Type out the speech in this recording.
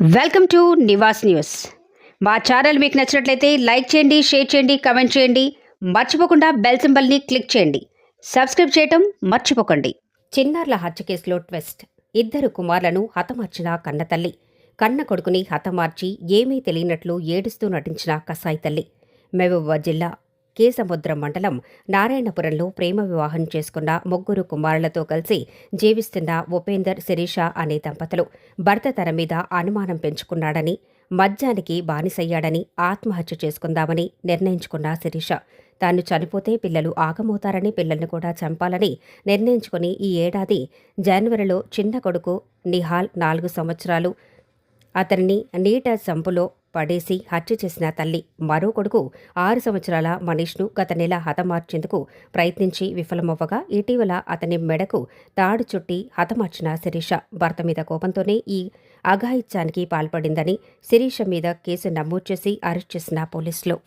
Welcome to Nivas news. మా channel మీకు నచ్చినట్లయితే లైక్ చేయండి షేర్ చేయండి కమెంట్ చేయండి. మర్చిపోకుండా బెల్ సింబల్ని క్లిక్ చేయండి. సబ్స్క్రైబ్ చేయటం మర్చిపోకండి. చిన్నారుల హత్య కేసులో ట్విస్ట్. ఇద్దరు కుమారులను హతమార్చిన కన్న తల్లి. కన్న కొడుకుని హతమార్చి ఏమీ తెలియనట్లు ఏడుస్తూ నటించిన కసాయి తల్లి. మహబూబాబాద్ జిల్లా కేసముద్రం మండలం నారాయణపురంలో ప్రేమ వివాహం చేసుకున్న ముగ్గురు కుమారులతో కలిసి జీవిస్తున్న ఉపేందర్ శిరీష అనే దంపతులు భర్త తన మీద అనుమానం పెంచుకున్నాడని మద్యానికి బానిసయ్యాడని ఆత్మహత్య చేసుకుందామని నిర్ణయించుకున్న శిరీష తాను చనిపోతే పిల్లలు ఆగమవుతారని పిల్లల్ని కూడా చంపాలని నిర్ణయించుకుని ఈ ఏడాది జనవరిలో చిన్న కొడుకు నిహాల్ నాలుగు సంవత్సరాలు అతన్ని నీట సంపులో పడేసి హత్య చేసిన తల్లి మరో కొడుకు ఆరు సంవత్సరాల మనీష్ను గత నెల హతమార్చేందుకు ప్రయత్నించి విఫలమవ్వగా ఇటీవల అతని మెడకు తాడు చుట్టి హతమార్చిన శిరీష. భర్త మీద కోపంతోనే ఈ అఘాయిత్యానికి పాల్పడిందని శిరీష మీద కేసు నమోదు చేసి అరెస్ట్ చేసిన పోలీసులు.